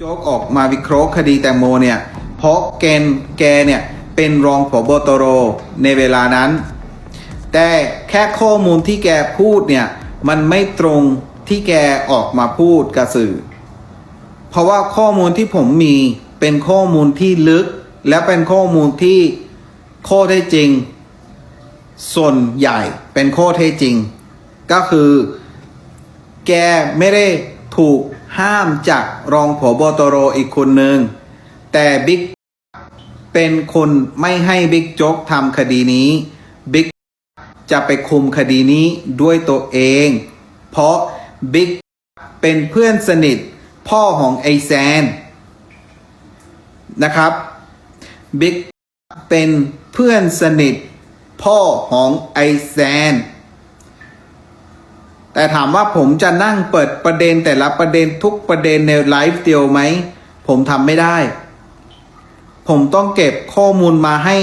โจ๊กออกมาวิเคราะห์คดีแตงโมเนี่ยเพราะแกนแกเนี่ยเป็นรองผบตรในเวลานั้น แต่แค่ข้อมูลที่แกพูดเนี่ยมันไม่ตรงที่แกออกมาพูดกับสื่อ เพราะว่าข้อมูลที่ผมมีเป็นข้อมูลที่ลึก และเป็นข้อมูลที่ข้อเท็จจริง ส่วนใหญ่เป็นข้อเท็จจริง ก็คือ แกไม่ได้ถูก ห้ามจากรองผบตรอีกคนหนึ่ง แต่บิ๊กเป็นคนไม่ให้บิ๊กโจ๊กทำคดีนี้บิ๊กจะไปคุมคดีนี้ด้วยตัวเอง เพราะบิ๊กเป็นเพื่อนสนิทพ่อของไอแซนนะครับบิ๊กเป็นเพื่อนสนิทพ่อของไอแซน แต่ถามว่าผมจะนั่งเปิดประเด็นแต่ละประเด็นทุกประเด็นในไลฟ์เดียวไหม ผมทำไม่ได้ ผมต้องเก็บข้อมูลมาให้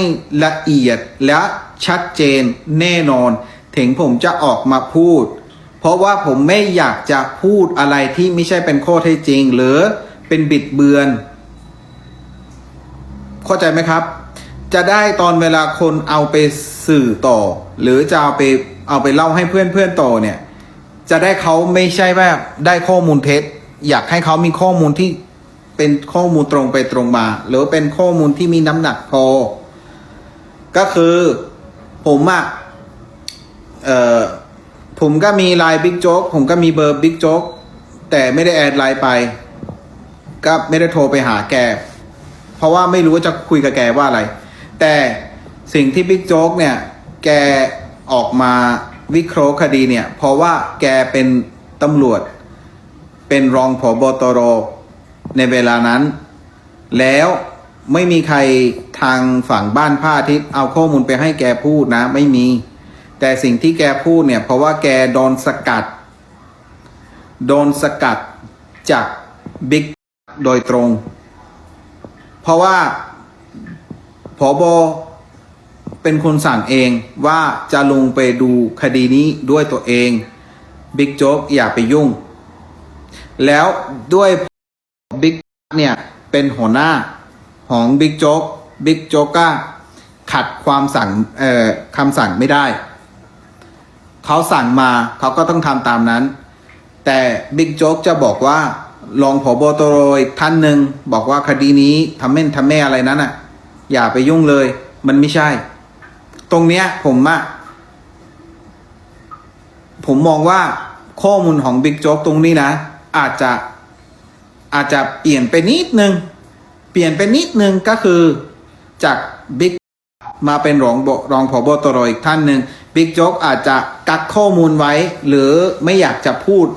ละเอียดและชัดเจนแน่นอน ถึงผมจะออกมาพูด เพราะว่าผมไม่อยากจะพูดอะไรที่ไม่ใช่เป็นข้อเท็จจริง หรือเป็นบิดเบือน เข้าใจไหมครับ จะได้ตอนเวลาคนเอาไปสื่อต่อ หรือจะเอาไปเอาไปเล่าให้เพื่อนเพื่อนๆต่อเนี่ย จะได้เขาไม่ใช่ว่าได้ข้อมูลเท็จ อยากให้เขามีข้อมูลที่เป็นข้อมูลตรงไปตรงมา หรือเป็นข้อมูลที่มีน้ำหนักพอ ก็คือผมอะเอ่อผมก็มีไลน์บิ๊กโจ๊กผมก็มีเบอร์บิ๊กโจ๊กแต่ไม่ได้แอดไลน์ไป ก็ไม่ได้โทรไปหาแก เพราะว่าไม่รู้ว่าจะคุยกับแกว่าอะไร แต่สิ่งที่บิ๊กโจ๊กเนี่ย แกออกมา วิเคราะห์คดีเนี่ย เพราะว่าแกเป็นตำรวจ เป็นรองผบตรในเวลานั้น แล้วไม่มีใครทางฝั่งบ้านผ้าทิตย์เอาข้อมูลไปให้แกพูดนะ ไม่มี แต่สิ่งที่แกพูดเนี่ย เพราะว่าแกโดนสกัด โดนสกัดจากบิ๊กโดยตรง เพราะว่าผบ เป็นคนสั่งเองว่าจะลงไปดูคดีนี้ด้วยตัวเองบิ๊กโจ๊กอย่าไปยุ่ง แล้วด้วยบิ๊กเนี่ยเป็นหัวหน้าของบิ๊กโจ๊กบิ๊กโจ๊กก็ขัดความสั่งคำสั่งไม่ได้ เขาสั่งมาเขาก็ต้องทำตามนั้น แต่บิ๊กโจ๊กจะบอกว่ารองผบตรอีกท่านหนึ่งบอกว่าคดีนี้ทำเม่นทำแม่อะไรนั้นอะ อย่าไปยุ่งเลย มันไม่ใช่ ตรงเนี้ยผมอะผมมองว่าข้อมูลของบิ๊กโจ๊กตรงนี้นะ อาจจะอาจจะเปลี่ยนไปนิดนึง เปลี่ยนไปนิดนึงก็คือจากบิ๊กมาเป็นรองบรองผบตรอีกท่านหนึ่งบิ๊กโจ๊กอาจจะกักข้อมูลไว้ หรือไม่อยากจะพูด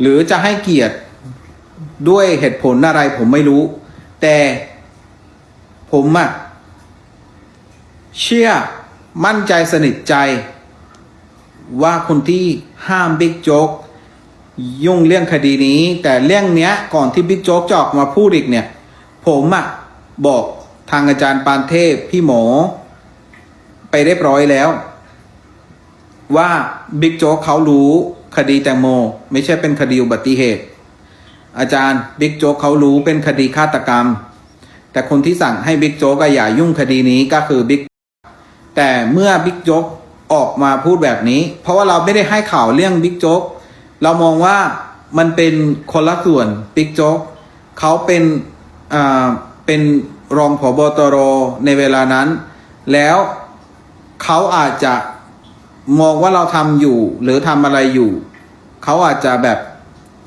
หรือจะให้เกียรติด้วยเหตุผลอะไรผมไม่รู้ แต่ผมอะ เชื่อมั่นใจสนิทใจ ว่าคนที่ห้ามบิ๊กโจ๊กยุ่งเรื่องคดีนี้ แต่เรื่องเนี้ยก่อนที่บิ๊กโจ๊กจะออกมาพูดอีกเนี่ย ผมอะบอกทางอาจารย์ปานเทพพี่หมอ ไปเรียบร้อยแล้ว ว่าบิ๊กโจ๊กเขารู้คดีแตงโม ไม่ใช่เป็นคดีอุบัติเหตุ อาจารย์บิ๊กโจ๊กเขารู้เป็นคดีฆาตกรรม แต่คนที่สั่งให้บิ๊กโจ๊กอย่ายุ่งคดีนี้ก็คือบิ๊ก แต่เมื่อบิ๊กโจ๊กออกมาพูดแบบนี้ เพราะว่าเราไม่ได้ให้ข่าวเรื่องบิ๊กโจ๊กเรามองว่ามันเป็นคนละส่วนบิ๊กโจ๊กเขาเป็นอ่าเป็นรองผบตรในเวลานั้น แล้วเขาอาจจะมองว่าเราทำอยู่ หรือทำอะไรอยู่ เขาอาจจะแบบ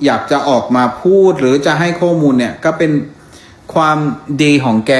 อยากจะออกมาพูดหรือจะให้ข้อมูลเนี่ย ก็เป็นความดีของแก